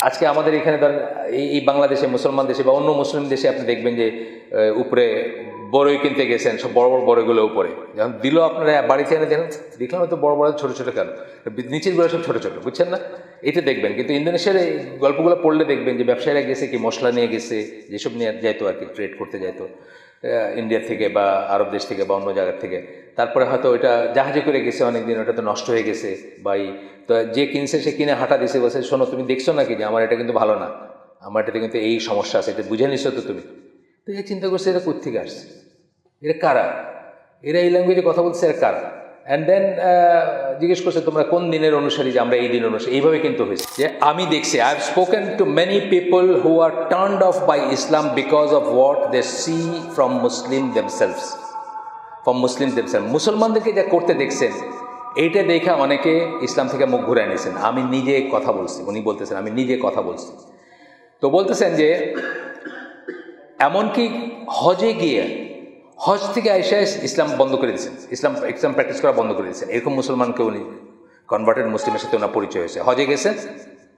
আজকে আমাদের এখানে ধরেন, এই বাংলাদেশে, মুসলমান দেশে বা অন্য মুসলিম দেশে আপনি দেখবেন যে উপরে বড়ই কিনতে গেছেন, সব বড় বড় বড়গুলো উপরে। যখন দিল আপনারা বাড়িতে এনে দেখেন, দেখলাম হয়তো বড় বড়, ছোটো ছোটো কেন? নিচেরগুলো সব ছোটো ছোটো, বুঝছেন না? এটা দেখবেন, কিন্তু ইন্দোনেশিয়ার এই গল্পগুলো পড়লে দেখবেন যে, ব্যবসায়ীরা গেছে কি, মশলা নিয়ে গেছে, যেসব নিয়ে যাইতো আর কি ট্রেড করতে যাইতো ইন্ডিয়া থেকে বা আরব দেশ থেকে বা অন্য জায়গার থেকে। তারপরে হয়তো ওইটা জাহাজে করে গেছে অনেকদিন ওটা তো নষ্ট হয়ে গেছে, বা এই তো যে কিনছে সে কিনে হাঁটা দিছে, বলছে, শোনো, তুমি দেখছ নাকি যে আমার এটা কিন্তু ভালো না? আমার এটাতে কিন্তু এই সমস্যা আছে, এটা বুঝে নিছো তো তুমি? তো এই চিন্তা করছে এটা কোথেকে আসছে? এরা কারা? এরা এই ল্যাঙ্গুয়েজে কথা বলছে, এরা কারা? অ্যান্ড দেন জিজ্ঞেস করছে, তোমরা কোন দিনের অনুসারী যে আমরা এই দিন অনুসারী? এইভাবে কিন্তু হয়েছে যে আমি দেখছি I have spoken to many people who are turned off by Islam because of what they see from Muslim themselves from Muslim themselves মুসলমানদেরকে যা করতে দেখছেন এইটা দেখে অনেকে ইসলাম থেকে মুখ ঘুরে নিয়েছেন। আমি নিজে কথা বলছি, উনি বলতেছেন, আমি নিজে কথা বলছি। তো বলতেছেন যে, এমনকি হজে গিয়ে, হজ থেকে আইসা ইসলাম বন্ধ করে দিয়েছেন। ইসলাম ইসলাম প্র্যাকটিস করা বন্ধ করে দিয়েছেন। এরকম মুসলমানকে উনি কনভার্টেড মুসলিমের সাথে ওনার পরিচয় হয়েছে। হজে গেছেন,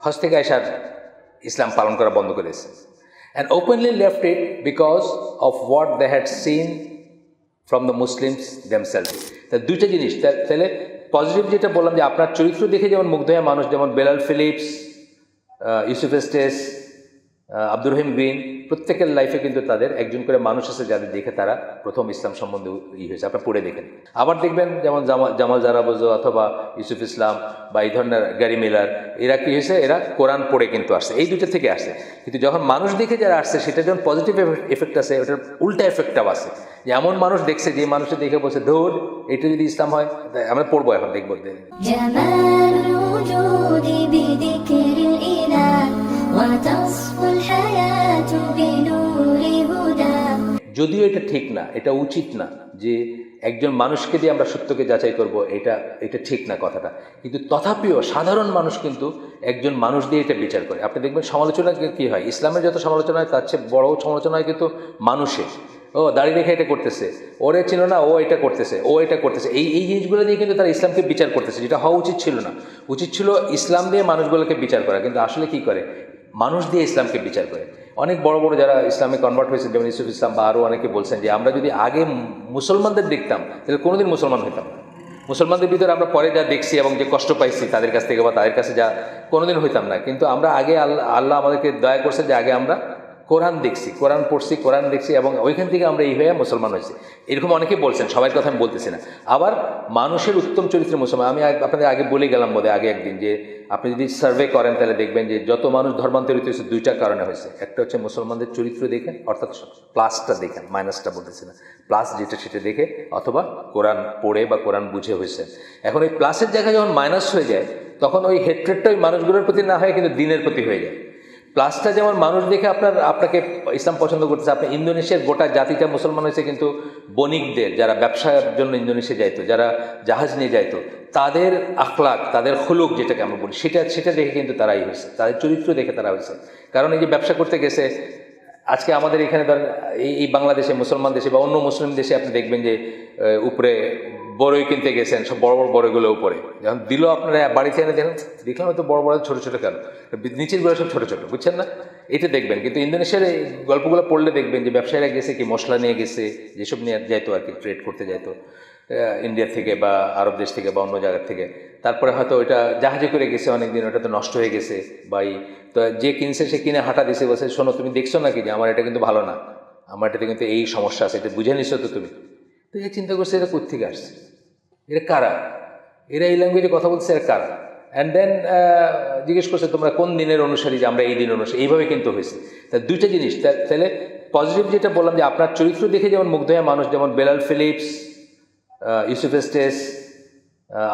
হজ থেকে আইসার ইসলাম পালন করা বন্ধ করে দিয়েছেন। And openly left it because of what they had seen from the Muslims themselves তা দুইটা জিনিস। তাহলে পজিটিভ যেটা বললাম যে আপনার চরিত্র দেখে যেমন মুগ্ধ হয় মানুষ, যেমন Bilal Philips Yusuf Estes Abdur Rahim Green প্রত্যেকের লাইফে কিন্তু তাদের একজন করে মানুষ আছে যাদের দেখে তারা প্রথম ইসলাম সম্বন্ধে ই হয়েছে আপনার পড়ে দেখেন আবার দেখবেন যেমন জামাল জামাল জারাবজ অথবা ইউসুফ ইসলাম বা এই ধরনের গ্যারি মিলার এরা কি হয়েছে এরা কোরআন পড়ে কিন্তু আসছে এই দুটো থেকে আসছে কিন্তু যখন মানুষ দেখে যারা আসছে সেটা যখন পজিটিভ এফেক্ট আছে ওটার উল্টা এফেক্টটাও আছে যে এমন মানুষ দেখছে যে মানুষের দেখে বলছে ধর এটা যদি ইসলাম হয় তা আমরা পড়বো এখন দেখবো جمال الوجود بذكر الإله وتصفو الحياة بنور هدى যদিও এটা ঠিক না, এটা উচিত না যে একজন মানুষকে দিয়ে আমরা সত্যকে যাচাই করব, এটা এটা ঠিক না কথাটা। কিন্তু তথাপিও সাধারণ মানুষ কিন্তু একজন মানুষ দিয়ে এটা বিচার করে। আপনি দেখবেন সমালোচনা কি হয়? ইসলামের যত সমালোচনা হয়, তার চেয়ে বড় সমালোচনা হয় কিন্তু মানুষের ও, দাড়ি রেখে এটা করতেছে। ওরে ছিল না, ও এটা করতেছে, ও এটা করতেছে। এই এই জিনিসগুলো দিয়ে কিন্তু তারা ইসলামকে বিচার করতেছে, যেটা হওয়া উচিত ছিল না। উচিত ছিল ইসলাম দিয়ে মানুষগুলোকে বিচার করা, কিন্তু আসলে কি করে? মানুষ দিয়ে ইসলামকে বিচার করে। অনেক বড় বড় যারা ইসলামে কনভার্ট হয়েছে, যেমন ইউসুফ ইসলাম বা আরও অনেকে বলছেন যে আমরা যদি আগে মুসলমানদের দেখতাম, তাহলে কোনোদিন মুসলমান হইতাম মুসলমানদের ভিতরে আমরা পরে যা দেখছি এবং যে কষ্ট পাইছি, তাদের কাছ থেকে বা তাদের কাছে যা, কোনোদিন হইতাম না। কিন্তু আমরা আগে আল্লাহ আল্লাহ আমাদেরকে দয়া করছে যে আগে আমরা কোরআন দেখছি, কোরআন পড়ছি, কোরআন দেখছি এবং ওইখান থেকে আমরা এই হয়ে মুসলমান হয়েছি। এরকম অনেকে বলছেন, সবার কথা আমি বলতেছি না। আবার মানুষের উত্তম চরিত্রের মুসলমান, আমি আপনাদের আগে বলে গেলাম বোধহয়, আগে একদিন যে আপনি যদি সার্ভে করেন তাহলে দেখবেন যে যত মানুষ ধর্মান্তরিত হয়েছে, দুইটা কারণে হয়েছে। একটা হচ্ছে মুসলমানদের চরিত্র দেখেন, অর্থাৎ প্লাসটা দেখেন মাইনাসটা বলতেছি না। প্লাস যেটা সেটা দেখে অথবা কোরআন পড়ে বা কোরআন বুঝে হয়েছে। এখন ওই প্লাসের জায়গায় যখন মাইনাস হয়ে যায়, তখন ওই হেট্রেটটা ওই মানুষগুলোর প্রতি না হয় কিন্তু দিনের প্রতি হয়ে যায়। প্লাসটা যেমন মানুষ দেখে আপনার, আপনাকে ইসলাম পছন্দ করতেছে, আপনি ইন্দোনেশিয়ার গোটা জাতিটা মুসলমান হয়েছে কিন্তু বণিকদের, যারা ব্যবসার জন্য ইন্দোনেশিয়া যাইতো, যারা জাহাজ নিয়ে যাইতো, তাদের আখলাক, তাদের হলুক যেটাকে আমরা বলি, সেটা সেটা দেখে কিন্তু তারাই হয়েছে, তাদের চরিত্র দেখে তারা হয়েছে। কারণ এই যে ব্যবসা করতে গেছে, আজকে আমাদের এখানে ধরেন, এই এই বাংলাদেশে, মুসলমান দেশে বা অন্য মুসলিম দেশে আপনি দেখবেন যে উপরে বড়ই কিনতে গেছেন, সব বড় বড় বড়গুলো উপরে। যখন দিল আপনারা বাড়িতে এনে দেখেন দেখলাম হয়তো বড় বড় ছোট ছোটো কেন? নিচেরগুলো সব ছোটো ছোটো, বুঝছেন না? এটা দেখবেন, কিন্তু ইন্দোনেশিয়ার এই গল্পগুলো পড়লে দেখবেন যে ব্যবসায়ীরা গেছে কি, মশলা নিয়ে গেছে, যেসব নিয়ে যাইতো আর কি ট্রেড করতে যাইতো ইন্ডিয়া থেকে বা আরব দেশ থেকে বা অন্য জায়গার থেকে। তারপরে হয়তো ওইটা জাহাজে করে গেছে অনেকদিন ওটা তো নষ্ট হয়ে গেছে, বা এই, তো যে কিনছে সে কিনে হাঁটা দিছে বসে শোনো, তুমি দেখছ নাকি যে আমার এটা কিন্তু ভালো না? আমার এটাতে কিন্তু এই সমস্যা আছে, এটা বুঝে নিছো তো তুমি? তো এই চিন্তা করছে, এটা কোথেকে আসছে? এরা কারা? এরা এই ল্যাঙ্গুয়েজে কথা বলছে এরা কারা? অ্যান্ড দেন জিজ্ঞেস করছে, তোমরা কোন দিনের অনুসারী যে আমরা এই দিন অনুসারী? এইভাবে কিন্তু হয়েছে। তা দুইটা জিনিস তাহলে পজিটিভ যেটা বললাম যে আপনার চরিত্র দেখে যেমন মুগ্ধ হয় মানুষ, যেমন Bilal Philips Yusuf Estes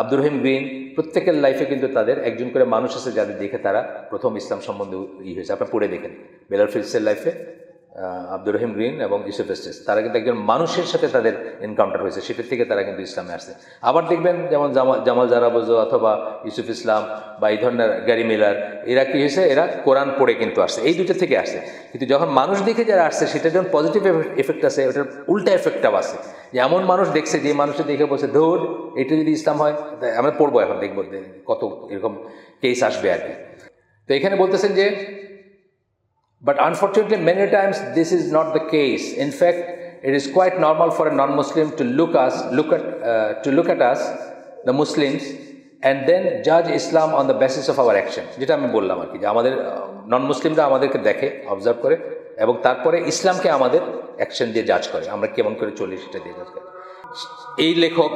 Abdur Rahim Green প্রত্যেকের লাইফে কিন্তু তাদের একজন করে মানুষ আছে যাদের দেখে তারা প্রথম ইসলাম সম্বন্ধে ই হয়েছে। আপনার পড়ে দেখেন বেলাল ফিলিপসের লাইফে আব্দুর রহিম গ্রিন এবং ইউসুফ এস্টেস। তারা কিন্তু একজন মানুষের সাথে তাদের এনকাউন্টার হয়েছে। সেটার থেকে তারা কিন্তু ইসলামে আসছে। আবার দেখবেন যেমন জামাল জামাল জারাবজ অথবা ইউসুফ ইসলাম বা এই ধরনের গ্যারি মিলার, এরা কি হয়েছে? এরা কোরআন পড়ে কিন্তু আসছে। এই দুটো থেকে আসছে। কিন্তু যখন মানুষ দেখে যারা আসছে সেটা যখন পজিটিভ এফেক্ট আছে, ওটার উল্টা এফেক্টটাও আছে। যে এমন মানুষ দেখছে, যে মানুষের দেখে বলছে, ধর, এটা যদি ইসলাম হয় আমরা পড়ব এখন, দেখব কত এরকম কেস আসবে আর কি। তো এখানে বলতেছেন যে But unfortunately, many times this is not the case. In fact, it is quite normal for a non-Muslim to look us, look at, uh, to look at us, the Muslims, and then judge Islam on the basis of our action. যেটা আমি বললাম আর কি যে আমাদের নন মুসলিমরা আমাদেরকে দেখে observe করে এবং তারপরে ইসলামকে আমাদের অ্যাকশন দিয়ে জাজ করে আমরা কেমন করে চলি সেটা দিয়ে জাজ করে এই লেখক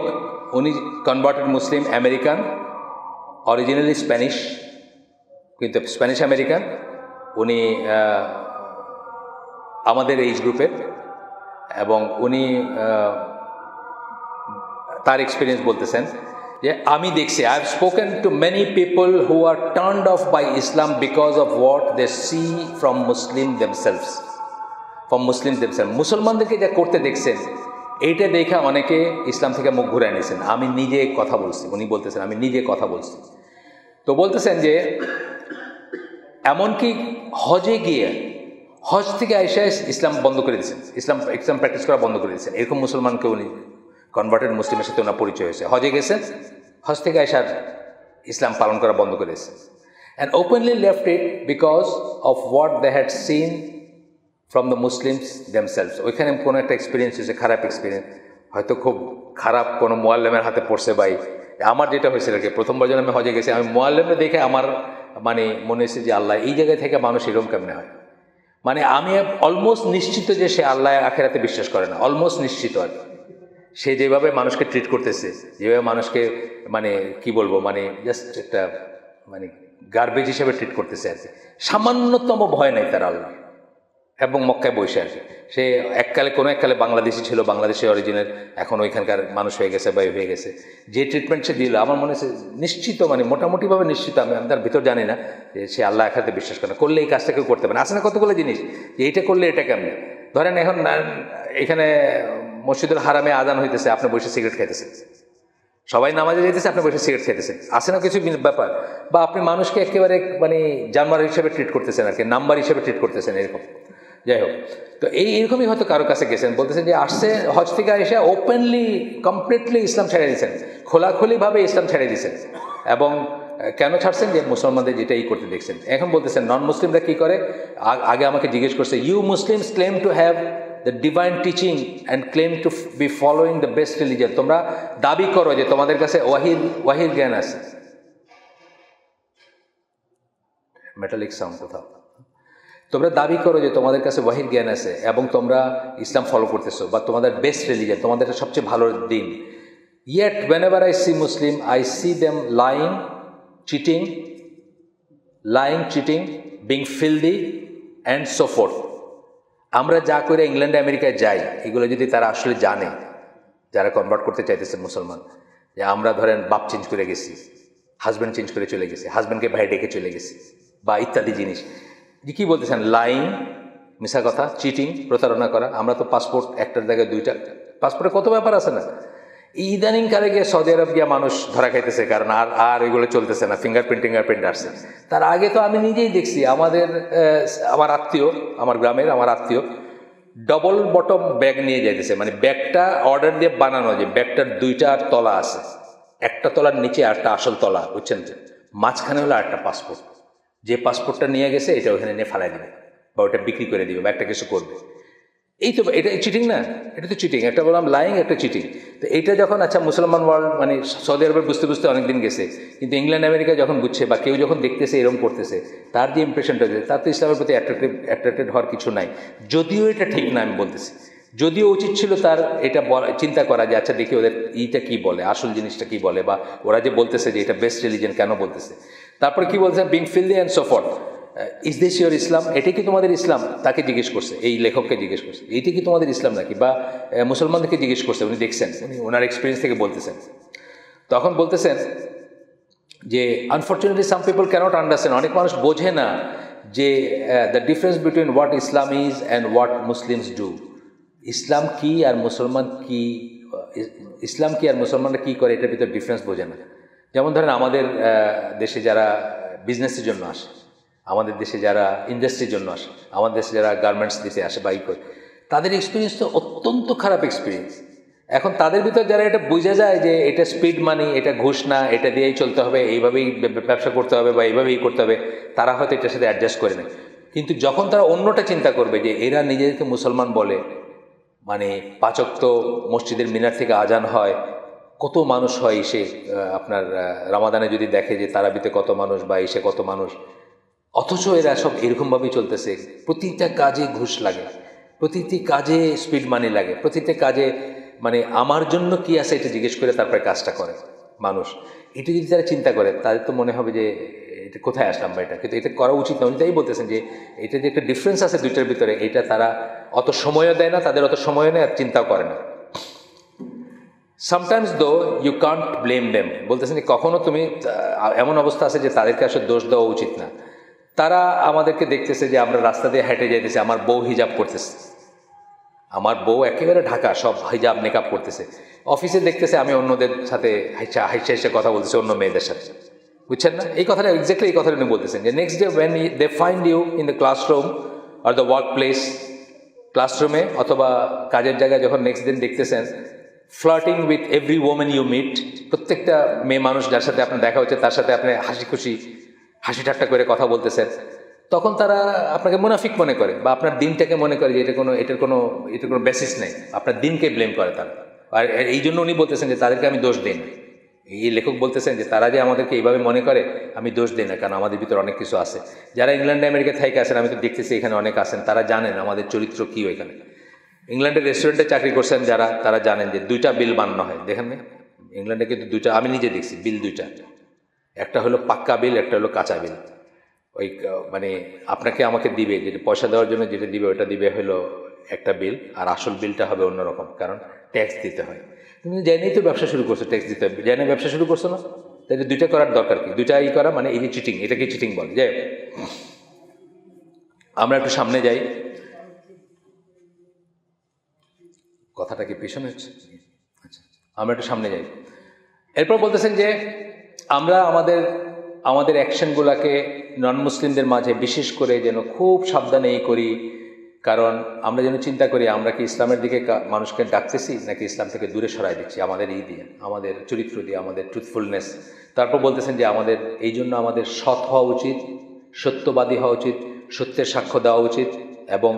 উনি converted Muslim American originally Spanish কিন্তু স্প্যানিশ আমেরিকান উনি আমাদের এইজ গ্রুপের এবং উনি তার এক্সপিরিয়েন্স বলতেছেন যে আমি দেখছি I have spoken to many people who are turned off by Islam because of what they see from Muslim themselves from Muslim themselves মুসলমানদেরকে যা করতে দেখছেন, এইটা দেখে অনেকে ইসলাম থেকে মুখ ঘুরে নিয়েছেন। আমি নিজে কথা বলছি, উনি বলতেছেন, আমি নিজে কথা বলছি। তো বলতেছেন যে এমনকি হজে গিয়ে হজ থেকে আইসা ইসলাম বন্ধ করে দিয়েছেন ইসলাম ইসলাম প্র্যাকটিস করা বন্ধ করে দিয়েছেন এরকম মুসলমানকে উনি কনভার্টেড মুসলিমের সাথে ওনার পরিচয় হয়েছে। হজে গেছেন হজ থেকে আইসার ইসলাম পালন করা বন্ধ করে দিয়েছেন and openly left it because of what they had seen from the Muslims themselves ওইখানে কোনো একটা এক্সপিরিয়েন্স হয়েছে, খারাপ এক্সপিরিয়েন্স হয়তো খুব খারাপ কোনো মোয়াল্লেমের হাতে পড়ছে ভাই। আমার যেটা হয়েছিল কি, প্রথমবার যখন আমি হজে গেছি, আমি মোয়াল্লেমে দেখে আমার মানে মনে হয়েছে যে আল্লাহ এই জায়গায় থেকে মানুষ এরম কেমনে হয়? মানে আমি অলমোস্ট নিশ্চিত যে সে আল্লাহ আখেরাতে বিশ্বাস করে না অলমোস্ট নিশ্চিত আর। সে যেভাবে মানুষকে ট্রিট করতেছে, যেভাবে মানুষকে মানে কি বলব মানে জাস্ট একটা মানে গার্বেজ হিসেবে ট্রিট করতেছে আর কি। সামান্যতম ভয় নাই তার আল্লাহ এবং মক্কায় বসে আসে সে এককালে, কোনো এককালে বাংলাদেশি ছিল, বাংলাদেশি অরিজিনের, এখন ওইখানকার মানুষ হয়ে গেছে বা হয়ে গেছে। যে ট্রিটমেন্ট সে দিল, আমার মনে হচ্ছে নিশ্চিত মানে মোটামুটিভাবে নিশ্চিত, আমি আমি তার ভিতর জানি না যে সে আল্লাহ একাতে বিশ্বাস করে না। করলে এই কাজটা কেউ করতে পারে না। আসে না কতগুলো জিনিস? যে এইটা করলে এটা কেমনে? ধরেন এখন এখানে মসজিদুল হারামে আদান হইতেছে, আপনি বসে সিগারেট খাইতেছেন। সবাই নামাজে যেতেছে আপনি বসে সিগারেট খেতেছেন আসে না কিছু ব্যাপার? বা আপনি মানুষকে একেবারে মানে জানোয়ার হিসেবে ট্রিট করতেছেন আর কি, নাম্বার হিসেবে ট্রিট করতেছেন, এরকম। যাই হোক তো এই এরকমই হয়তো কারও কাছে গেছেন, বলতেছেন যে আসছে, হজ থেকে এসে ওপেনলি কমপ্লিটলি ইসলাম ছেড়ে দিয়েছেন, খোলাখুলিভাবে ইসলাম ছেড়ে দিয়েছেন, এবং কেন ছাড়ছেন? যে মুসলমানদের যেটাই করতে দেখছেন। এখন বলতেছেন নন মুসলিমরা কি করে? আগে আমাকে জিজ্ঞেস করছে you Muslims claim to have the divine teaching and claim to be following the best religion তোমরা দাবি করো যে তোমাদের কাছে ওয়াহিদ ওয়াহিদ জ্ঞান আছে। মেটালিক সাউন্ড কোথাও? তোমরা দাবি করো যে তোমাদের কাছে ওয়াহিদ জ্ঞান আছে এবং তোমরা ইসলাম ফলো করতেছো বা তোমাদের বেস্ট রিলিজন তোমাদের সবচেয়ে ভালো দিন। Yet whenever I see Muslim I see them lying cheating lying cheating being filthy and so forth আমরা যা করে ইংল্যান্ডে, আমেরিকায় যাই, এগুলো যদি তারা আসলে জানে, যারা কনভার্ট করতে চাইতেছে মুসলমান, যে আমরা ধরেন বাপ চেঞ্জ করে গেছি হাজব্যান্ড চেঞ্জ করে চলে গেছি হাজব্যান্ডকে ভাই ডেকে চলে গেছি, বা ইত্যাদি জিনিস। যে কী বলতেছেন? লাইন মিশা কথা চিটিং প্রতারণা করা। আমরা তো পাসপোর্ট একটার জায়গায় দুইটা। পাসপোর্টে কত ব্যাপার আছে না? ইদানিং কালে গিয়ে সৌদি আরব গিয়ে মানুষ ধরা খাইতেছে, কারণ আর আর এগুলো চলতেছে না। ফিঙ্গারপ্রিন্ট ফিঙ্গারপ্রিন্ট আসছে। তার আগে তো আমি নিজেই দেখছি, আমাদের আমার আত্মীয়, আমার গ্রামের আমার আত্মীয় ডবল বটম ব্যাগ নিয়ে যাইতেছে। মানে ব্যাগটা অর্ডার দিয়ে বানানো, যে ব্যাগটার দুইটা আর তলা আছে। একটা তলার নিচে আরেকটা আসল তলা, বুঝছেন? মাঝখানে হলো আরেকটা পাসপোর্ট যে পাসপোর্টটা নিয়ে গেছে, এটা ওখানে নিয়ে ফালাই দেবে বা ওটা বিক্রি করে দিবে বা একটা কিছু করবে। এই তো, এটা চিটিং না? এটা তো চিটিং একটা বললাম লাইং একটা চিটিং তো এইটা যখন আচ্ছা মুসলমান ওয়ার্ল্ড মানে সৌদি আরবে বুঝতে বুঝতে অনেক দিন গেছে, কিন্তু ইংল্যান্ড, আমেরিকা যখন বুঝছে বা কেউ যখন দেখতেছে এরকম করতেছে, তার যে ইমপ্রেশনটা হয়েছে তার তো ইসলামের প্রতি অ্যাট্রাক্টিভ অ্যাট্রাক্টেড হওয়ার কিছু নাই। যদিও এটা ঠিক না, আমি বলতেছি। যদিও উচিত ছিল তার এটা চিন্তা করা যে আচ্ছা দেখি ওদের ইটা কি বলে, আসল জিনিসটা কি বলে, বা ওরা যে বলতেছে যে, এটা বেস্ট রিলিজন কেন বলতেছে? তারপরে কি বলছে? Being filthy and so forth is this your Islam এটাই কি তোমাদের ইসলাম তাকে জিজ্ঞেস করছে। এই লেখককে জিজ্ঞেস করছে। এইটা কি তোমাদের ইসলাম নাকি? বা মুসলমানদেরকে জিজ্ঞেস করছে। উনি দেখছেন। উনি ওনার এক্সপিরিয়েন্স থেকে বলতেছেন। তখন বলতেছেন যে unfortunately some people cannot understand অনেক মানুষ বোঝে না যে the difference between what Islam is and what Muslims do Islam কি আর মুসলমান কি ইসলাম কি আর মুসলমানরা কি করে? এটার ভিতরে ডিফারেন্স বোঝে না। যেমন ধরেন আমাদের দেশে যারা বিজনেসের জন্য আসে, আমাদের দেশে যারা ইন্ডাস্ট্রির জন্য আসে, আমাদের দেশে যারা গার্মেন্টস দিতে আসে বা ই করে, তাদের এক্সপিরিয়েন্স তো অত্যন্ত খারাপ এক্সপিরিয়েন্স এখন তাদের ভিতর যারা এটা বুঝে যায় যে এটা স্পিড মানি এটা ঘুষ না, এটা দিয়েই চলতে হবে, এইভাবেই ব্যবসা করতে হবে বা এইভাবেই করতে হবে, তারা হয়তো এটার সাথে অ্যাডজাস্ট করে নেয়। কিন্তু যখন তারা অন্যটা চিন্তা করবে যে এরা নিজেদেরকে মুসলমান বলে মানে পাচক তো মসজিদের মিনার থেকে আজান হয় কত মানুষ হয় এসে আপনার রামাদানে যদি দেখে যে তারাবিতে কত মানুষ বা এসে কত মানুষ, অথচ এরা সব এরকমভাবেই চলতেছে। প্রতিটা কাজে ঘুষ লাগে, প্রতিটি কাজে স্পিড মানি লাগে, প্রতিটা কাজে মানে আমার জন্য কি আছে এটা জিজ্ঞেস করে তারপরে কাজটা করে মানুষ। এটা যদি তারা চিন্তা করে, তাদের তো মনে হবে যে, এটা কোথায় আসলাম বা এটা? কিন্তু এটা করা উচিত না। উনি তাই বলতেছেন যে, এটা যে একটা ডিফারেন্স আছে দুইটার ভিতরে, এটা তারা অত সময়ও দেয় না, তাদের অত সময়ও নেয় আর চিন্তাও করে না। সামটাইমস দো ইউ কান্ট ব্লেম দেম বলতেছেন কখনো তুমি এমন অবস্থা আছে যে তাদেরকে আসলে দোষ দেওয়া উচিত না। তারা আমাদেরকে দেখতেছে যে আমরা রাস্তা দিয়ে হেঁটে যাইতেছি, আমার বউ হিজাব করতেছে। আমার বউ একেবারে ঢাকা, সব হিজাব মেকআপ করতেছে। অফিসে দেখতেছে আমি অন্যদের সাথে হাইসা হাইসা হাইসা কথা বলতেছি, অন্য মেয়েদের সাথে। বুঝছেন না? এই কথাটা এক্স্যাক্টলি এই কথাটা উনি বলতেছেন যে next day when they find you in the classroom or the work place ক্লাসরুমে অথবা কাজের জায়গায় যখন নেক্সট দিন দেখতেছেন flirting with every women you meet প্রত্যেকটা মেয়ে মানুষ যার সাথে আপনার দেখা হচ্ছে তার সাথে আপনি হাসি খুশি হাসি ঠাট্টা করে কথা বলতেছেন, তখন তারা আপনাকে মুনাফিক মনে করে বা আপনার দিনটাকে মনে করে যে এটা কোনো, এটার কোনো এটার কোনো বেসিস নেই। আপনার দিনকে ব্লেম করে তারা। আর এই জন্য উনি বলতেছেন যে তাদেরকে আমি দোষ দিই না। এই লেখক বলতেছেন যে তারা যে আমাদেরকে এইভাবে মনে করে, আমি দোষ দিই না, কারণ আমাদের ভিতরে অনেক কিছু আছে। যারা ইংল্যান্ডে আমেরিকা থেকে আসেন আমি তো দেখতেছি এখানে অনেক আসেন তারা জানেন আমাদের চরিত্র কী এখানে ইংল্যান্ডের রেস্টুরেন্টে চাকরি করছেন যারা, তারা জানেন যে দুইটা বিল বানানো হয়। দেখেন ইংল্যান্ডে কিন্তু দুইটা, আমি নিজে দেখছি, বিল দুইটা। একটা হলো পাক্কা বিল, একটা হলো কাঁচা বিল। ওই মানে আপনাকে আমাকে দিবে, যেটা পয়সা দেওয়ার জন্য যেটা দিবে, ওটা দিবে হলো একটা বিল, আর আসল বিলটা হবে অন্যরকম, কারণ ট্যাক্স দিতে হয়। তুমি জেনেই তো ব্যবসা শুরু করছ ট্যাক্স দিতে হবে। জেনে ব্যবসা শুরু করছ না? তাহলে দুইটা করার দরকার কি? দুইটা ই করা মানে এই চিটিং এটাকে চিটিং বলে। যে আমরা একটু সামনে যাই। কথাটা কি পিছনে আচ্ছা আমরা একটু সামনে যাই। এরপর বলতেছেন যে আমরা আমাদের আমাদের অ্যাকশনগুলোকে নন মুসলিমদের মাঝে বিশেষ করে যেন খুব সাবধানে এই করি। কারণ আমরা যেন চিন্তা করি, আমরা কি ইসলামের দিকে মানুষকে ডাকতেছি, নাকি ইসলাম থেকে দূরে সরাই দিচ্ছি আমাদের এই দিয়ে, আমাদের চরিত্র দিয়ে, আমাদের ট্রুথফুলনেস তারপর বলতেছেন যে আমাদের, এই জন্য আমাদের সৎ হওয়া উচিত, সত্যবাদী হওয়া উচিত, সত্যের সাক্ষ্য দেওয়া উচিত, এবং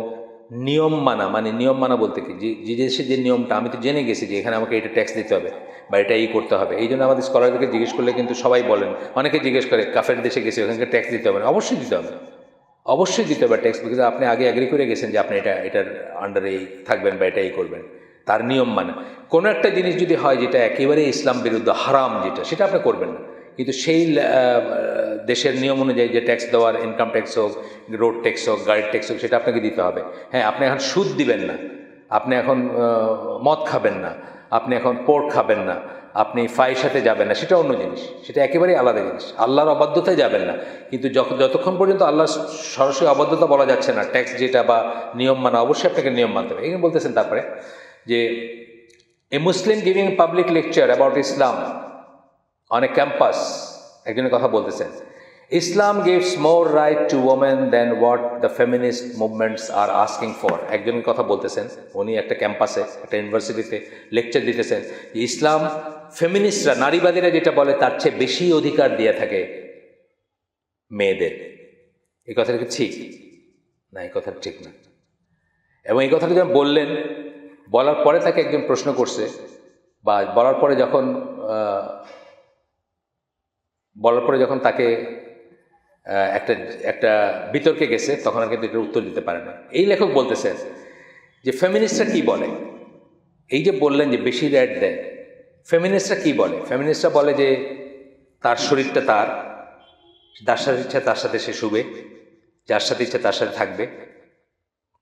নিয়ম মানা মানে নিয়ম মানা বলতে কি? যে দেশে যে নিয়মটা, আমি তো জেনে গেছি যে এখানে আমাকে এটা ট্যাক্স দিতে হবে, বা এটা এই করতে হবে। এই জন্য আমাদের স্কলারদেরকে জিজ্ঞেস করলে কিন্তু সবাই বলেন। অনেকে জিজ্ঞেস করে, কাফের দেশে গেছে, ওখানকে ট্যাক্স দিতে হবে? অবশ্যই দিতে হবে। অবশ্যই দিতে হবে ট্যাক্স বিকজ আপনি আগে অ্যাগ্রি করে গেছেন যে আপনি এটা, এটার আন্ডারে থাকবেন বা এটা এই করবেন। তার নিয়ম মানে। কোনো একটা জিনিস যদি হয় যেটা একেবারে ইসলাম বিরুদ্ধ হারাম যেটা, সেটা আপনি করবেন না। কিন্তু সেই দেশের নিয়ম অনুযায়ী যে ট্যাক্স দেওয়ার ইনকাম ট্যাক্স হোক রোড ট্যাক্স হোক, গাড়ির ট্যাক্স হোক, সেটা আপনাকে দিতে হবে। হ্যাঁ আপনি এখন সুদ দিবেন না। আপনি এখন মদ খাবেন না। আপনি এখন পোর্ট খাবেন না। আপনি ফাইয়ের সাথে যাবেন না। সেটা অন্য জিনিস। সেটা একেবারেই আলাদা জিনিস। আল্লাহর অবাধ্যতায় যাবেন না। কিন্তু যতক্ষণ পর্যন্ত আল্লাহ সরাসরি অবাধ্যতা বলা যাচ্ছে না ট্যাক্স যেটা বা নিয়ম মানা, অবশ্যই আপনাকে নিয়ম মানতে হবে। এখানে বলতেছেন তারপরে যে, a Muslim giving public lecture about Islam on a campus একজনের কথা বলতেছেন। Islam gives more right to women than what the feminist movements are asking for একজনের কথা বলতেছেন, উনি একটা ক্যাম্পাসে, একটা ইউনিভার্সিটিতে লেকচার দিতেছেন ইসলাম ফেমিনিস্টরা নারীবাদীরা যেটা বলে তার চেয়ে বেশি অধিকার দিয়ে থাকে মেয়েদের। এই কথাটা কি ঠিক? না, এই কথাটা ঠিক না। এবং এই কথাটা যখন বললেন, বলার পরে তাকে একজন প্রশ্ন করছে বা বলার পরে যখন বলার পরে যখন তাকে একটা একটা বিতর্কে গেছে, তখন আর কিন্তু এটার উত্তর দিতে পারে না। এই লেখক বলতেছেন যে, ফেমিনিস্টরা কি বলে? এই যে বললেন যে, বেশি রেট দেয় ফেমিনিস্টরা কি বলে? ফেমিনিস্টরা বলে যে, তার শরীরটা তার, যার সাথে ইচ্ছা তার সাথে সে শুবে, যার সাথে ইচ্ছা তার সাথে থাকবে।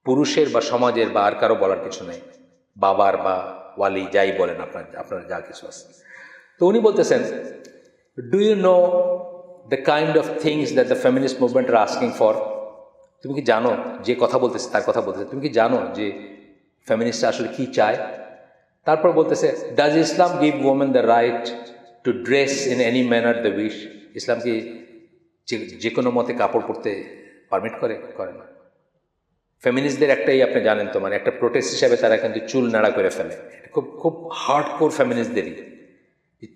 পুরুষের বা সমাজের বা আর কারও বলার কিছু নেই। বাবার বা ওয়ালি যাই বলেন আপনার আপনার যা কিছু আছে। তো উনি বলতেছেন do you know the kind of things that the feminist movement are asking for তুমি কি জানো যে কথা বলতেছে, তার কথা বলতেছে? তুমি কি জানো যে ফেমিনিস্টরা আসলে কি চায়? তারপর বলতেছে does Islam give women the right to dress in any manner they wish Islam কি যে কোনো মতে কাপড় পরতে পারমিট করে? করে না। ফেমিনিস্টদের একটাই আপনি জানেন তো মানে একটা প্রোটেস্ট হিসাবে তারা কিন্তু চুল নাড়া করে ফেলে। খুব খুব হার্ড কোর ফেমিনিস্টদেরই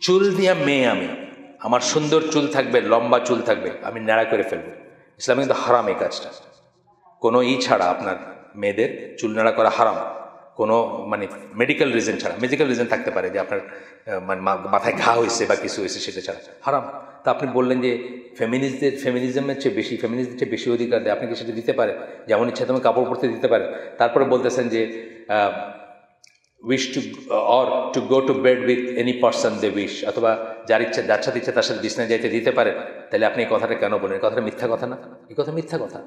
চুল দিয়া মেয়ে আমি। আমার সুন্দর চুল থাকবে, লম্বা চুল থাকবে, আমি ন্যাড়া করে ফেলব। ইসলামে কিন্তু হারাম এই কাজটা। কোনো ই ছাড়া আপনার মেয়েদের চুল নাড়া করা হারাম। কোনো মানে মেডিকেল রিজন ছাড়া মেডিকেল রিজন থাকতে পারে যে আপনার মানে মাথায় ঘা হয়েছে বা কিছু হয়েছে সেটা ছাড়া। হারাম। তা আপনি বললেন যে ফেমিনিস্টদের ফেমিনিজমের চেয়ে বেশি ফেমিনিস্টদের চেয়ে বেশি অধিকার দেয়, আপনি কি সেটা দিতে পারেন? যেমন ইচ্ছা তেমন কাপড় পরতে দিতে পারে তারপরে বলতেছেন যে wish to or to go to bed with any person they wish অথবা যার ইচ্ছা, যার সাথে ইচ্ছা তার সাথে বিছনায় যাইতে দিতে পারেন তাহলে আপনি এই কথাটা কেন বলেন এই কথাটা মিথ্যা কথা না? এই কথা মিথ্যা কথা।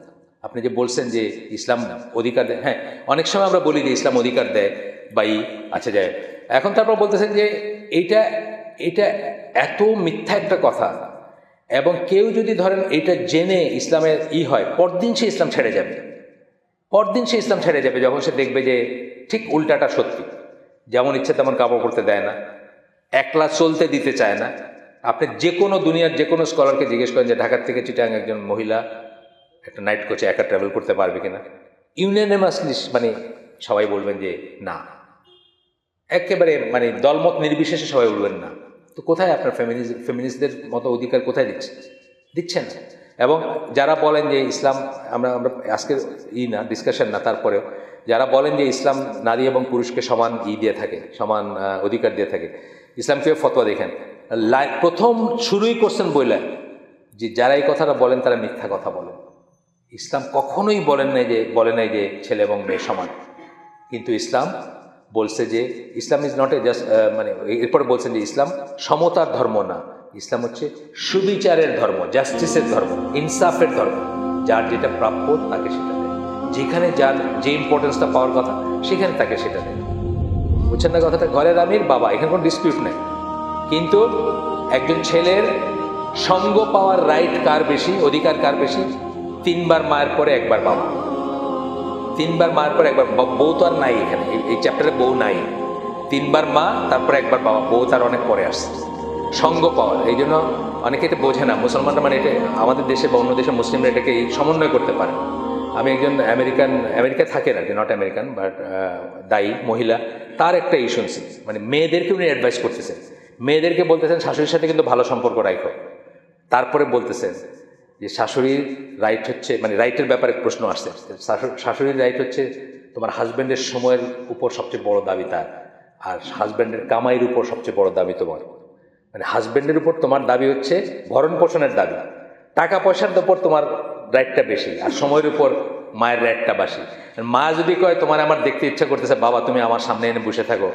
আপনি যে বলছেন যে ইসলাম অধিকার দেয় হ্যাঁ অনেক সময় আমরা বলি যে ইসলাম অধিকার দেয়, বা ই আচ্ছা যায় এখন তারপর বলতেছেন যে এইটা এটা এত মিথ্যা একটা কথা, এবং কেউ যদি ধরেন এটা জেনে ইসলামের ই হয়, পরদিন সে ইসলাম ছেড়ে যাবে। পরদিন সে ইসলাম ছেড়ে যাবে, যখন সে দেখবে যে ঠিক উল্টাটা সত্যি। যেমন ইচ্ছে তেমন কাপড় পরতে দেয় না, একলা চলতে দিতে চায় না। আপনি যে কোনো দুনিয়ার যে কোনো স্কলারকে জিজ্ঞেস করেন যে, ঢাকার থেকে চিটাং একজন মহিলা একটা নাইট কোচে একা ট্রাভেল করতে পারবে কিনা? ইউনিয়নেমাসলি মানে সবাই বলবেন যে, না। একেবারে মানে দলমত নির্বিশেষে সবাই বলবেন না। তো কোথায় আপনার ফেমিনিজ ফেমিনিস্টদের মতো অধিকার কোথায় দিচ্ছে দিচ্ছেন। এবং যারা বলেন যে, ইসলাম আমরা আমরা আজকের ই না ডিসকাশন না, তারপরেও যারা বলেন যে ইসলাম নারী এবং পুরুষকে সমান ই দিয়ে থাকে, সমান অধিকার দিয়ে থাকে। ইসলাম কেউ ফতোয়া দেখেন। প্রথম শুরুই করছেন বইলেন যে যারা এই কথাটা বলেন তারা মিথ্যা কথা বলেন। ইসলাম কখনোই বলেন নাই যে, বলে নাই যে ছেলে এবং মেয়ে সমান। কিন্তু ইসলাম বলছে যে, Islam is not a just মানে এরপরে বলছেন যে ইসলাম সমতার ধর্ম না। ইসলাম হচ্ছে সুবিচারের ধর্ম, জাস্টিসের ধর্ম, ইনসাফের ধর্ম। যার যেটা প্রাপ্য তাকে সেটা দেয়। যেখানে যার যে ইম্পর্টেন্সটা পাওয়ার কথা, সেখানে তাকে সেটা দেয়। বুঝছেন না কথাটা? ঘরের আমির, বাবা, এখানে কোনো ডিসপিউট নেই। কিন্তু একজন ছেলের সঙ্গ পাওয়ার রাইট কার বেশি, অধিকার কার বেশি? তিনবার মায়ের পরে একবার বাবা। তিনবার মায়ের পরে একবার বউ তো আর নাই এখানে। এই- এই চ্যাপ্টারে বউ নাই। তিনবার মা, তারপরে একবার বাবা। বউ তার অনেক পরে আসছে। সঙ্গ পাওয়ার। এই জন্য অনেকে এটা বোঝে না। মুসলমানরা মানে এটা আমাদের দেশে বা অন্য দেশে মুসলিমরা এটাকে এই সমন্বয় করতে পারে। আমি একজন আমেরিকান আমেরিকায় থাকে না নট আমেরিকান বাট দায়ী মহিলা। তার একটা ই শুনছি মানে মেয়েদেরকে উনি অ্যাডভাইস করতেছেন। মেয়েদেরকে বলতেছেন, শাশুড়ির সাথে কিন্তু ভালো সম্পর্ক রাখো। তারপরে বলতেছেন যে, শাশুড়ির রাইট হচ্ছে মানে রাইটের ব্যাপারে প্রশ্ন আসছে। শাশু- শাশুড়ির রাইট হচ্ছে তোমার হাজব্যান্ডের সময়ের উপর সবচেয়ে বড় দাবি তার, আর হাজব্যান্ডের কামাইয়ের উপর সবচেয়ে বড় দাবি তোমার। মানে হাজব্যান্ডের উপর তোমার দাবি হচ্ছে ভরণ পোষণের দাবি। টাকা পয়সার উপর তোমার রাইটটা বেশি, আর সময়ের উপর মায়ের রাইটটা আর মা যদি কয়, তোমার আমার দেখতে ইচ্ছা করতেছে, বাবা, তুমি আমার সামনে এনে বসে থাকো।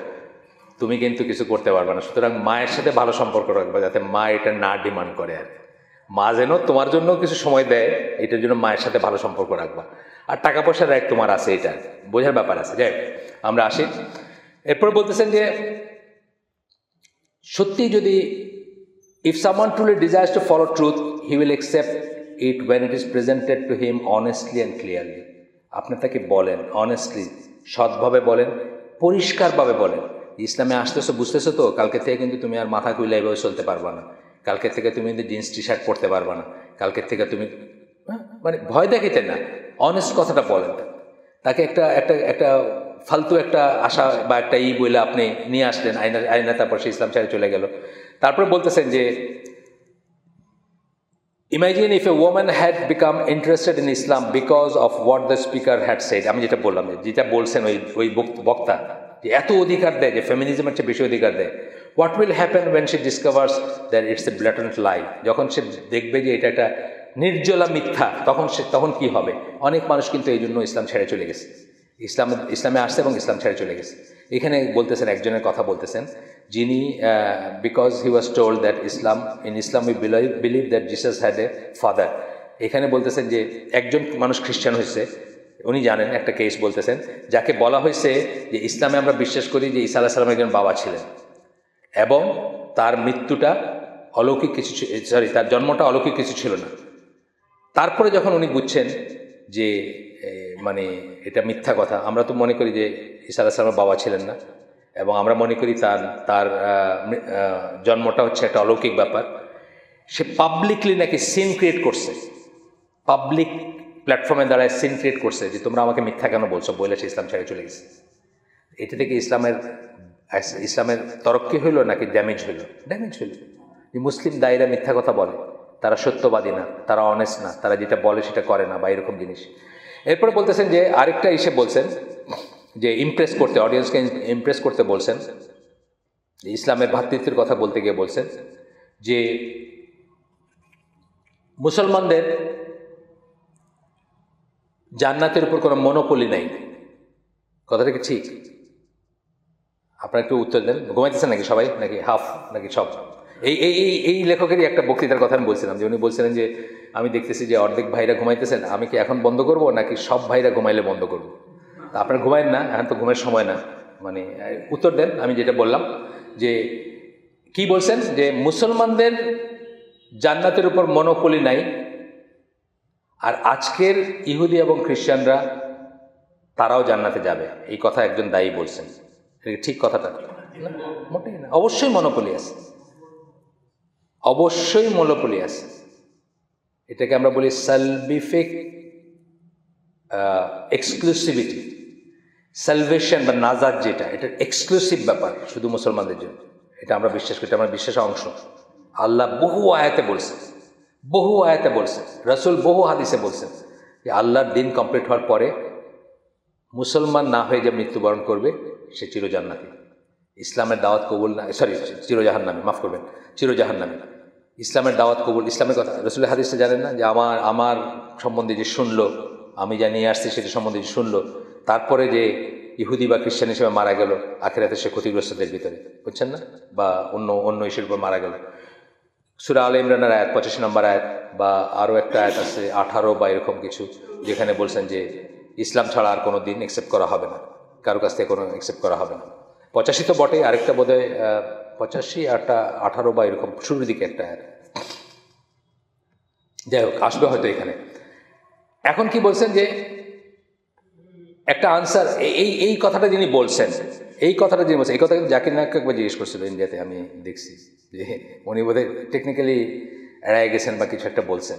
তুমি কিন্তু কিছু করতে পারবে না। সুতরাং মায়ের সাথে ভালো সম্পর্ক রাখবে, যাতে মা এটা না ডিমান্ড করে আর মা যেন তোমার জন্য কিছু সময় দেয়, এটার জন্য মায়ের সাথে ভালো সম্পর্ক রাখবা। আর টাকা পয়সার এক তোমার আছে এটা বোঝার ব্যাপার আছে, যাই আমরা আসি। এরপর বলতেছেন যে, সত্যি যদি if someone truly desires to follow truth he will accept it when it is presented to him honestly and clearly আপনি তাকে বলেন অনেস্টলি সৎভাবে বলেন পরিষ্কারভাবে বলেন। ইসলামে আসতেছো বুঝতেছো তো? কালকে থেকে কিন্তু তুমি আর মাথা কুইলা এভাবে চলতে পারবা না। কালকে থেকে তুমি কিন্তু জিন্স টি শার্ট পরতে পারবা না। কালকে থেকে তুমি হ্যাঁ, মানে ভয় দেখাইতে না। অনেস্ট কথাটা বলেন। তাকে একটা একটা একটা ফালতু একটা আশা বা একটা ই বইলে আপনি নিয়ে আসলেন আইনা আইনা তারপর সে ইসলাম ছেড়ে চলে গেল। তারপরে বলতেছেন যে imagine if a woman had become interested in Islam because of what the speaker had said আমি যেটা বললাম যেটা বলছেন ওই ওই বক- বক্তা, যে এত অধিকার দেয়, যে ফেমিনিজমের চেয়ে বেশি অধিকার দেয়। What will happen when she discovers that it's a blatant lie যখন সে দেখবে যে এটা একটা নির্জলা মিথ্যা, তখন সে, তখন কি হবে? অনেক মানুষ কিন্তু এই জন্য ইসলাম ছেড়ে চলে গেছে। ইসলাম ইসলামে আসছে এবং ইসলাম ছেড়ে চলে গেছে। এখানে বলতেছেন, একজনের কথা বলতেছেন, যিনি because he was told that Islam in Islam we believe believe that Jesus had a father এখানে বলতেছেন যে, একজন মানুষ খ্রিস্টান হয়েছে, উনি জানেন, একটা কেস বলতেছেন, যাকে বলা হয়েছে যে, ইসলামে আমরা বিশ্বাস করি যে ঈসা আলাহ সালামের একজন বাবা ছিলেন। এবং তার মৃত্যুটা অলৌকিক কিছু সরি তার জন্মটা অলৌকিক কিছু ছিল না। তারপরে যখন উনি বুঝছেন যে মানে এটা মিথ্যা কথা। আমরা তো মনে করি যে ঈসা আলাহ বাবা ছিলেন না। এবং আমরা মনে করি তার তার জন্মটা হচ্ছে একটা অলৌকিক ব্যাপার। সে পাবলিকলি নাকি সিন ক্রিয়েট করছে। পাবলিক প্ল্যাটফর্মে দাঁড়ায় সিন ক্রিয়েট করছে যে তোমরা আমাকে মিথ্যা কেন বলছো? বলে সে ইসলাম ছেড়ে চলে গেছে। এটা থেকে ইসলামের ইসলামের তরফ হইল নাকি ড্যামেজ হইল? ড্যামেজ হইল। যে মুসলিম দায়ীরা মিথ্যা কথা বলে, তারা সত্যবাদী না, তারা অনেস্ট না, তারা যেটা বলে সেটা করে না বা এরকম জিনিস। এরপরে বলতেছেন যে আরেকটা এসে বলছেন, যে ইমপ্রেস করতে অডিয়েন্সকে ইমপ্রেস করতে বলছেন ইসলামের ভ্রাতৃত্বের কথা বলতে গিয়ে বলছেন, যে মুসলমানদের জান্নাতের উপর কোনো মনোপলি নাই। কথাটা কি ঠিক? আপনারা একটু উত্তর দেন। ঘুমাইতেছেন নাকি সবাই? নাকি হাফ? নাকি সব? এই এই এই লেখকেরই একটা বক্তৃতার কথা আমি বলছিলাম, যে উনি বলছিলেন যে আমি দেখতেছি যে অর্ধেক ভাইরা ঘুমাইতেছেন, আমি কি এখন বন্ধ করব নাকি সব ভাইরা ঘুমাইলে বন্ধ করব? তা আপনারা ঘুমায়েন না, এখন তো ঘুমের সময় না। মানে উত্তর দেন, আমি যেটা বললাম যে, কি বলছেন? যে মুসলমানদের জান্নাতের উপর মনোকলি নাই, আর আজকের ইহুদি এবং খ্রিস্টানরা তারাও জান্নাতে যাবে। এই কথা একজন দায়ী বলছেন। ঠিক কথাটা? মোটেই না। অবশ্যই মনোপলি আছে। অবশ্যই মনোপলি আছে। এটাকে আমরা বলি সালবিফিক এক্সক্লুসিভিটি সালভেশন বা নাজাদ যেটা, এটা এক্সক্লুসিভ ব্যাপার শুধু মুসলমানদের জন্য। এটা আমরা বিশ্বাস করি আমার বিশ্বাসের অংশ। আল্লাহ বহু আয়াতে বলছেন, বহু আয়াতে বলছেন, রসুল বহু হাদিসে বলছেন যে আল্লাহর দিন কমপ্লিট হওয়ার পরে মুসলমান না হয়ে যে মৃত্যুবরণ করবে, সে চিরজান্নাতি। ইসলামের দাওয়াত কবুল না সরি চিরজাহান নামে মাফ করবেন চিরজাহান নামে ইসলামের দাওয়াত কবুল, ইসলামের কথা। রসুল হাদিসটা জানেন না? যে আমার আমার সম্বন্ধে যে শুনলো, আমি যা নিয়ে আসছি সেটা সম্বন্ধে যে শুনলো, তারপরে যে ইহুদি বা খ্রিস্টান হিসেবে মারা গেল, আখেরাতে সে ক্ষতিগ্রস্তদের ভিতরে। বুঝছেন না? বা অন্য অন্য ইস্যুর উপর মারা গেল। সুরা আল ইমরানের আয়াত, পঁচাশি নম্বর আয়াত, বা আরও একটা আয়াত আছে, আঠারো বা এরকম কিছু, যেখানে বলছেন যে ইসলাম ছাড়া আর কোনো দিন অ্যাকসেপ্ট করা হবে না। কারও কাছ থেকে কোনো অ্যাকসেপ্ট করা হবে না। পঁচাশি তো বটে আরেকটা বোধ হয় পঁচাশি, আটটা, আঠারো বা এরকম, শুরুর দিকে একটা যাই হোক, আসবে হয়তো এখানে। এখন কি বলছেন যে, একটা আনসার এই এই কথাটা যিনি বলছেন, এই কথাটা যিনি বলছেন, এই কথা কিন্তু জাকির নায়ক একবার জিজ্ঞেস করছিল ইন্ডিয়াতে, আমি দেখছি যে উনি বোধহয় টেকনিক্যালি এড়ায় গেছেন বা কিছু একটা বলছেন।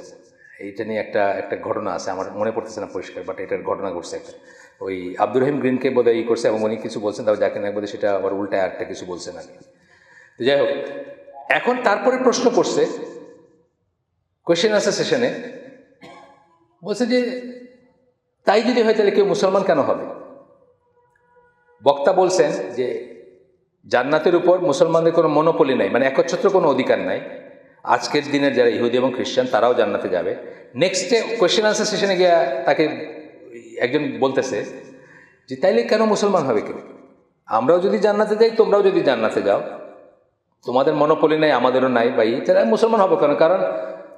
এইটা নিয়ে একটা একটা ঘটনা আছে, আমার মনে পড়তেছে না পরিষ্কার বাট এটার ঘটনা ঘটছে একটা। ওই আব্দুর রহিম গ্রিনকে বোধহয় ই করছে এবং উনি কিছু বলছেন, তারপর জাকির নায়ক বোধহয় সেটা আবার উল্টায় একটা কিছু বলছেন আর কি। যাই হোক, এখন তারপরে প্রশ্ন করছে কোয়েশ্চেন আনসার সেশনে বলছে যে, তাই যদি হয় তাহলে কেউ মুসলমান কেন হবে? বক্তা বলছেন যে, জান্নাতের উপর মুসলমানদের কোনো মনোপলি নাই মানে একচ্ছত্র কোনো অধিকার নাই। আজকের দিনের যারা ইহুদি এবং খ্রিস্টান, তারাও জান্নাতে যাবে। নেক্সটে কোয়েশ্চেন আনসার সেশনে গিয়ে তাকে একজন বলতেছে যে, তাইলে কেন মুসলমান হবে কেউ আমরাও যদি জান্নাতে যাই, তোমরাও যদি জান্নাতে যাও। তোমাদের মনোপলি নাই, আমাদেরও নাই বা তাহলে মুসলমান হবে কেন? কারণ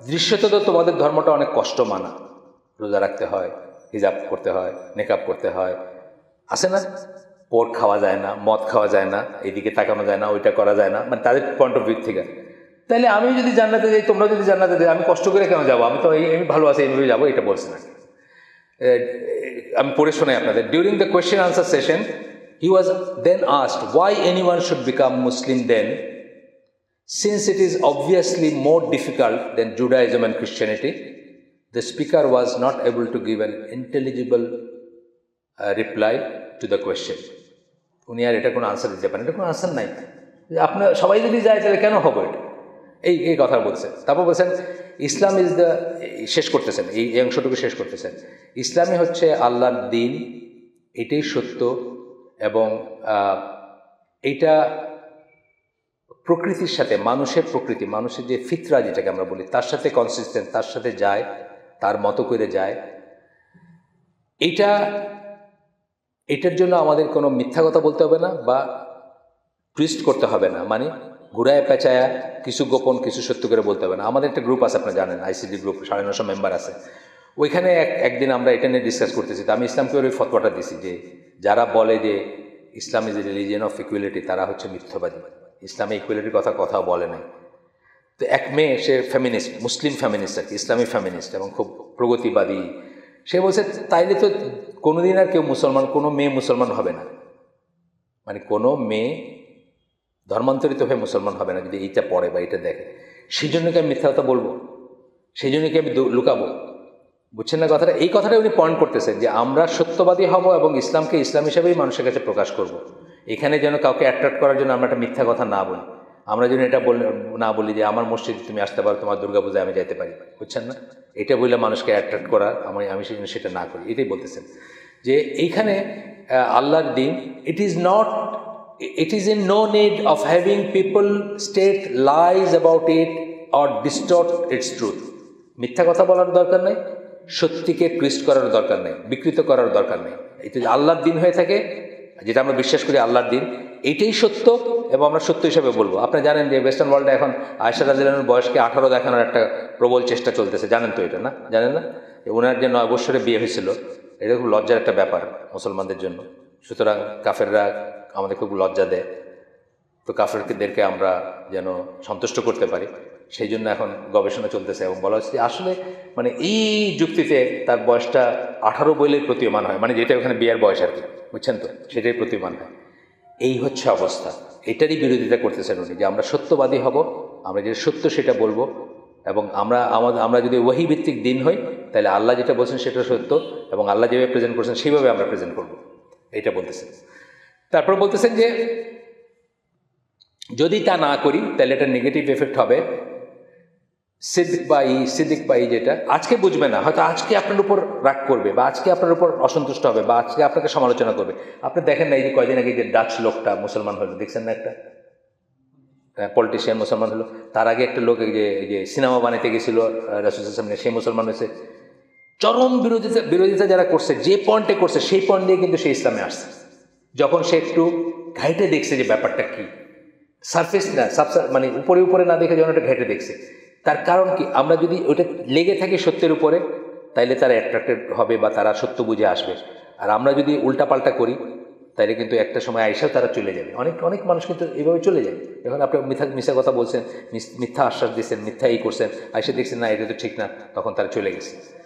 দৃশ্যত তো তোমাদের ধর্মটা অনেক কষ্ট মানা। রোজা রাখতে হয়, হিজাব করতে হয়, নেকাব করতে হয়। আছে না? পোর্ক খাওয়া যায় না, মদ খাওয়া যায় না, এইদিকে তাকানো যায় না, ওইটা করা যায় না মানে তাদের পয়েন্ট অফ ভিউ থেকে। তাহলে আমি যদি জান্নাতে যাই, তোমরা যদি জান্নাতে যাই আমি কষ্ট করে কেন যাব? আমি তো আমি ভালো আছি এইভাবে যাব, এটা বলছি না। আমি পড়ে শোনাই আপনাদের। During the question answer session he was then asked why any one should become Muslim then Since it is obviously more difficult than Judaism and Christianity, the speaker was not able to give an intelligible uh, reply to the question. উনি আর এটা কোনো answer দিতে পারেন এটা কোনো answer নাই। আপনার সবাই যদি যায় তাহলে কেন হবে এটা? এই এই কথা বলছেন তারপর বলছেন ইসলাম ইজ দ্য শেষ করতেছেন এই অংশটুকু শেষ করতেছেন। ইসলামই হচ্ছে আল্লাহর দিন এটাই সত্য এবং এইটা প্রকৃতির সাথে, মানুষের প্রকৃতি, মানুষের যে ফিতরা যেটাকে আমরা বলি, তার সাথে কনসিস্টেন্ট তার সাথে যায়, তার মতো করে যায় এটা এটার জন্য আমাদের কোনো মিথ্যা কথা বলতে হবে না বা টুইস্ট করতে হবে না। মানে ঘুরায় পেঁচায়া কিছু গোপন, কিছু সত্য করে বলতে হবে না। আমাদের একটা গ্রুপ আছে, আপনারা জানেন আইসিডি গ্রুপ সাড়ে নশো মেম্বার আছে। ওইখানে এক, একদিন আমরা এটা নিয়ে ডিসকাস করতেছি। তো আমি ইসলামকে ওই ফতোয়াটা দিছি যে, যারা বলে যে, Islam is religion of equality তারা হচ্ছে মিথ্যবাদী। ইসলামে ইকুয়ালিটির কথা কথা বলে নাই। তো এক মেয়ে, সে ফ্যামিনিস্ট মুসলিম ফ্যামিনিস্ট আর কি, ইসলামী ফ্যামিনিস্ট এবং খুব প্রগতিবাদী। সে বলছে, তাইলে তো কোনোদিন আর কেউ মুসলমান, কোনো মেয়ে মুসলমান হবে না। মানে কোনো মেয়ে ধর্মান্তরিত হয়ে মুসলমান হবে না, যদি এইটা পড়ে বা এটা দেখে। সেই জন্য কি আমি মিথ্যা কথা বলব? সেই জন্য কি আমি লুকাবো? বুঝছেন না কথাটা? এই কথাটা উনি পয়েন্ট করতেছেন যে আমরা সত্যবাদী হব এবং ইসলামকে ইসলাম হিসেবেই মানুষের কাছে প্রকাশ করব। এখানে যেন কাউকে অ্যাট্রাক্ট করার জন্য আমরা একটা মিথ্যা কথা না বলি। আমরা যেন এটা বল, না বলি যে, আমার মসজিদে তুমি আসতে পারো, তোমার দুর্গাপূজায় আমি যাইতে পারি। বুঝছেন না? এটা বললে মানুষকে অ্যাট্রাক্ট করা, আমি আমি সেজন্য সেটা না করি। এটাই বলতেছেন। যে এইখানে আল্লাহর দিন it is not it is in no need of having people state lies about it or distort its truth মিথ্যা কথা বলার দরকার নেই, সত্যিকে টুইস্ট করার দরকার নেই, বিকৃত করার দরকার নেই। এটা আল্লাহর দিন হয়ে থাকে যেটা আমরা বিশ্বাস করি আল্লাহর দিন, এটাই সত্য এবং আমরা সত্য হিসাবে বলব। আপনি জানেন যে ওয়েস্টার্ন ওয়ার্ল্ডে এখন আয়সা রাজিলানের বয়সকে আঠারো দেখানোর একটা প্রবল চেষ্টা চলতেছে। জানেন তো এটা, না? জানেন না? ওনার যে নয় বৎসরে বিয়ে হয়েছিল, এটা খুব লজ্জার একটা ব্যাপার মুসলমানদের জন্য। সুতরাং কাফেররা আমাদের খুব লজ্জা দেয়। তো কাফেরদেরকে আমরা যেন সন্তুষ্ট করতে পারি। সেই জন্য এখন গবেষণা চলতেছে এবং বলা হচ্ছে আসলে মানে এই যুক্তিতে তার বয়সটা আঠারো বইলে প্রতীয়মান হয়। মানে যেটা ওখানে বিয়ের বয়স আর কি। বুঝছেন তো? সেটাই প্রতীয়মান হয়। এই হচ্ছে অবস্থা। এটারই বিরোধিতা করতেছেন উনি, যে আমরা সত্যবাদী হব, আমরা যে সত্য সেটা বলব, এবং আমরা, আমাদের, আমরা যদি ওয়াহি ভিত্তিক দিন হই, তাহলে আল্লাহ যেটা বলছেন সেটা সত্য, এবং আল্লাহ যেভাবে প্রেজেন্ট করছেন, সেইভাবে আমরা প্রেজেন্ট করব। এটা বলতেছেন। তারপর বলতেছেন যে, যদি তা না করি, তাহলে এটা নেগেটিভ এফেক্ট হবে। সিদ্দিক বাই সিদ্দিক বাই যেটা, আজকে বুঝবে না। হয়তো আজকে আপনার উপর রাগ করবে বা আজকে আপনার উপর অসন্তুষ্ট হবে বা আজকে আপনাকে সমালোচনা করবে। আপনি দেখেন না এই যে কয়দিন আগে যে ডাচ লোকটা মুসলমান হলো, দেখছেন না একটা? পলিটিশিয়ান মুসলমান হলো। তার আগে একটা লোক যে যে সিনেমা বানাইতে গেছিল রাসুলের সামনে, সেই মুসলমান হয়েছে। চরম বিরোধিতা বিরোধিতা যারা করছে, যে পয়েন্টে করছে, সেই পয়েন্ট দিয়ে কিন্তু সে ইসলামে আসছে। যখন সে একটু ঘাইটে দেখছে যে ব্যাপারটা কি। সারফেস না সাবসা মানে উপরে উপরে না দেখে যখন একটা ঘেটে দেখছে। তার কারণ কি? আমরা যদি ওটা লেগে থাকি সত্যের উপরে, তাইলে তারা অ্যাট্রাক্টেড হবে বা তারা সত্য বুঝে আসবে। আর আমরা যদি উল্টাপাল্টা করি, তাইলে কিন্তু একটা সময় আইসাও তারা চলে যাবে। অনেক অনেক মানুষ কিন্তু এভাবে চলে যায়। এখন আপনি মিথ্যা মিথ্যা কথা বলছেন, মিথ্যা আশ্বাস দিচ্ছেন, মিথ্যা এই করছেন, আইসা দেখছেন, না, এটা তো ঠিক না, তখন তারা চলে গেছে।